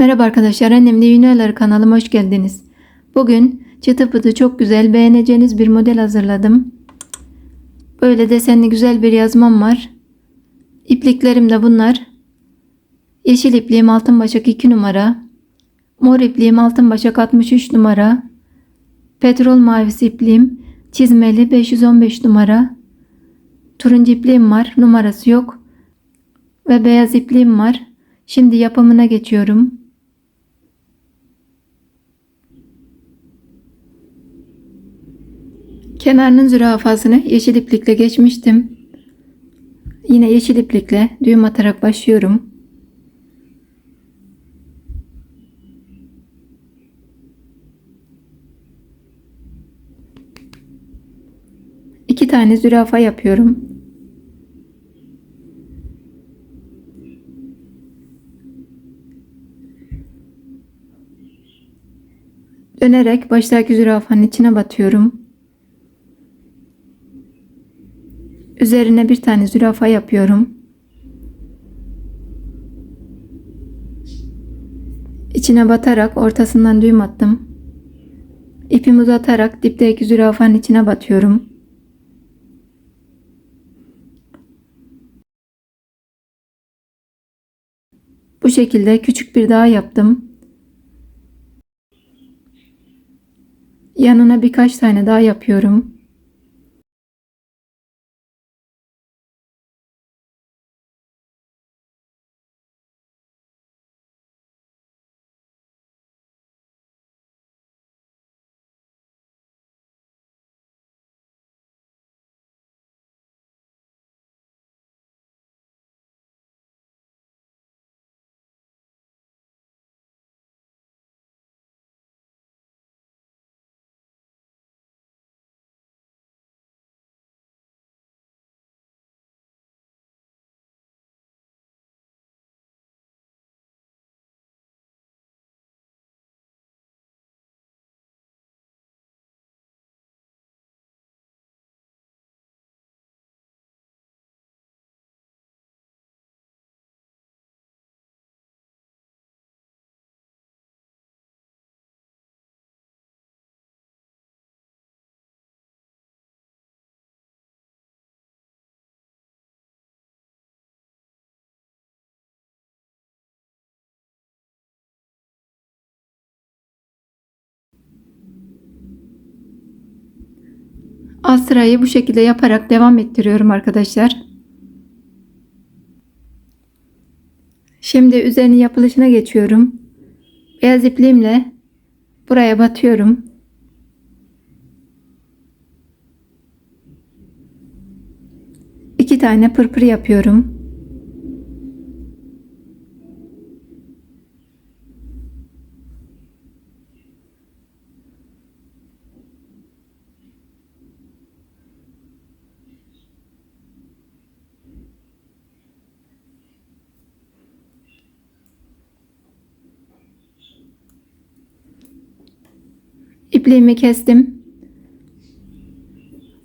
Merhaba arkadaşlar, annemle Yünelер kanalıma hoş geldiniz. Bugün çıtı pıtı çok güzel beğeneceğiniz bir model hazırladım. Böyle desenli güzel bir yazmam var. İpliklerim de bunlar. Yeşil ipliğim altın başak 2 numara. Mor ipliğim altın başak 63 numara. Petrol mavisi ipliğim çizmeli 515 numara. Turuncu ipliğim var, numarası yok. Ve beyaz ipliğim var. Şimdi yapımına geçiyorum. Kenarının zürafasını yeşil iplikle geçmiştim. Yine yeşil iplikle düğüm atarak başlıyorum. İki tane zürafa yapıyorum. Dönerek baştaki zürafanın içine batıyorum. Üzerine bir tane zürafa yapıyorum. İçine batarak ortasından düğüm attım. İpimi uzatarak dipteki zürafanın içine batıyorum. Bu şekilde küçük bir dağ yaptım. Yanına birkaç tane daha yapıyorum. Alt sırayı bu şekilde yaparak devam ettiriyorum arkadaşlar. Şimdi üzerine yapılışına geçiyorum. Beyaz ipliğimle buraya batıyorum. İki tane pırpır yapıyorum. İpliğimi kestim.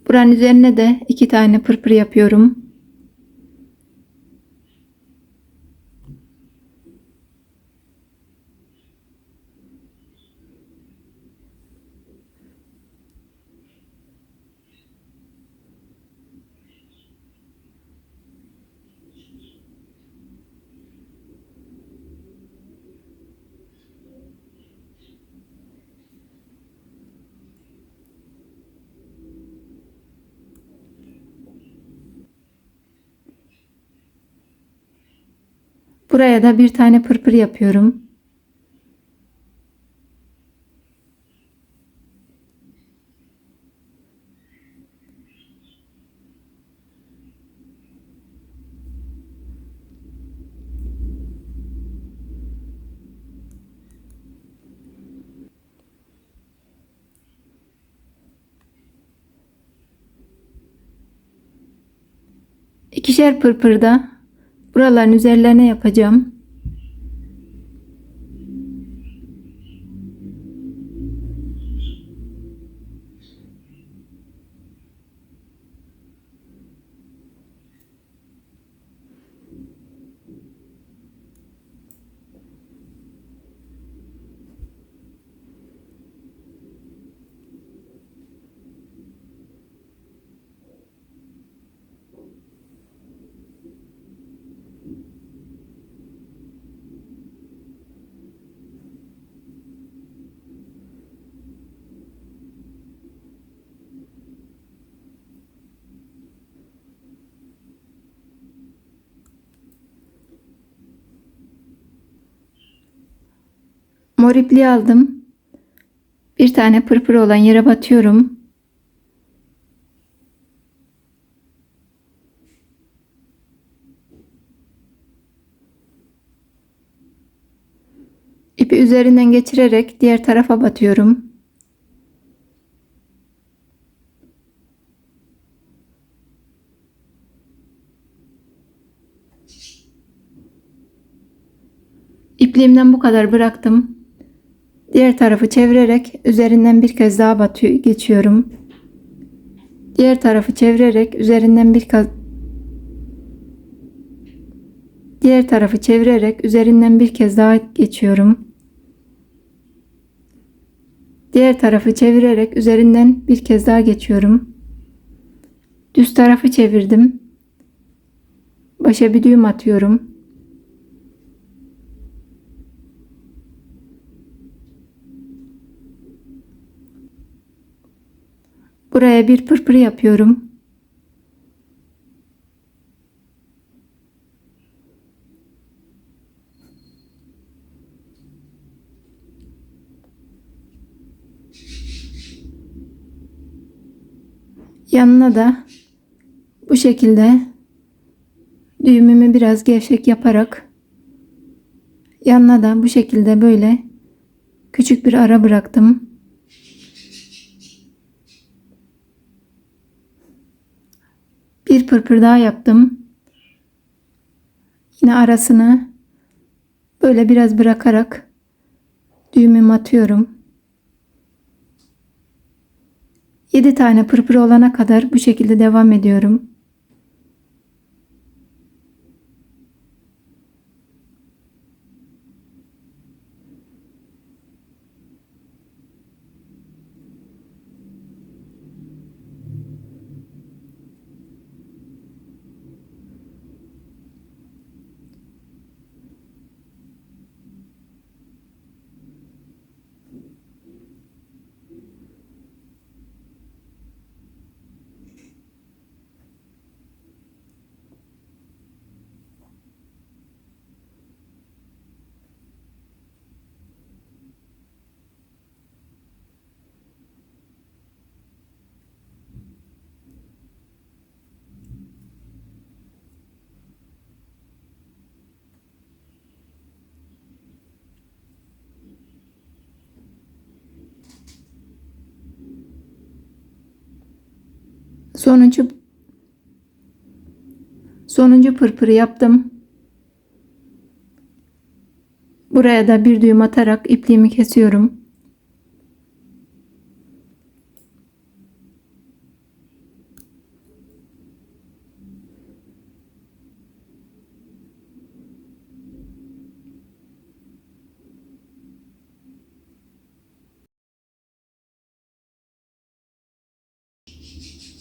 Buranın üzerine de iki tane pırpır yapıyorum. Buraya da bir tane pırpır yapıyorum. İkişer pırpır da buraların üzerlerine yapacağım. Mor ipliği aldım. Bir tane pırpır olan yere batıyorum. İpi üzerinden geçirerek diğer tarafa batıyorum. İpliğimden bu kadar bıraktım. Diğer tarafı çevirerek üzerinden bir kez daha batıyor, geçiyorum. Diğer tarafı çevirerek üzerinden bir kez Diğer tarafı çevirerek üzerinden bir kez daha geçiyorum. Diğer tarafı çevirerek üzerinden bir kez daha geçiyorum. Düz tarafı çevirdim. Başa bir düğüm atıyorum. Buraya bir pırpır yapıyorum. Yanına da bu şekilde düğümümü biraz gevşek yaparak yanına da bu şekilde böyle küçük bir ara bıraktım. Bir pırpır daha yaptım. Yine arasını böyle biraz bırakarak düğümümü atıyorum. 7 tane pırpır olana kadar bu şekilde devam ediyorum. Sonuncu sonuncu pırpırı yaptım. Buraya da bir düğüm atarak ipliğimi kesiyorum.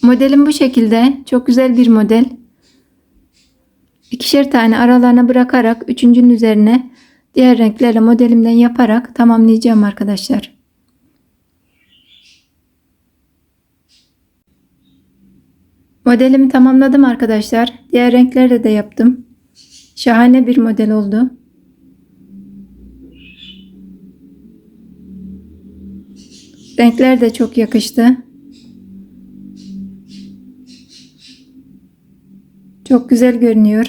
Modelim bu şekilde. Çok güzel bir model. İkişer tane aralarına bırakarak üçüncünün üzerine diğer renklerle modelimden yaparak tamamlayacağım arkadaşlar. Modelimi tamamladım arkadaşlar. Diğer renklerle de yaptım. Şahane bir model oldu. Renkler de çok yakıştı. Çok güzel görünüyor.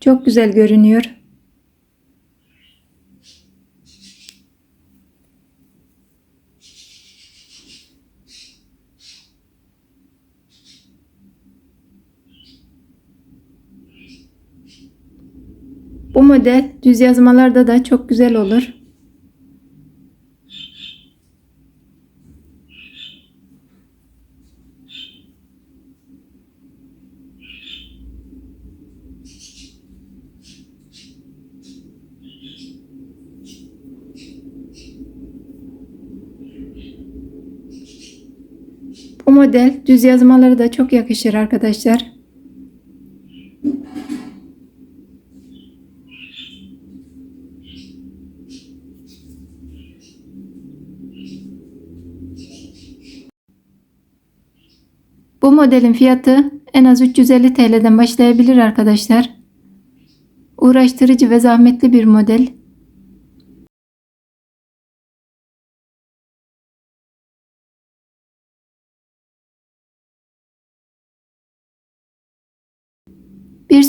Çok güzel görünüyor. Bu model düz yazmalarda da çok güzel olur. Bu model düz yazmaları da çok yakışır arkadaşlar. Bu modelin fiyatı en az 350 TL'den başlayabilir arkadaşlar. Uğraştırıcı ve zahmetli bir model.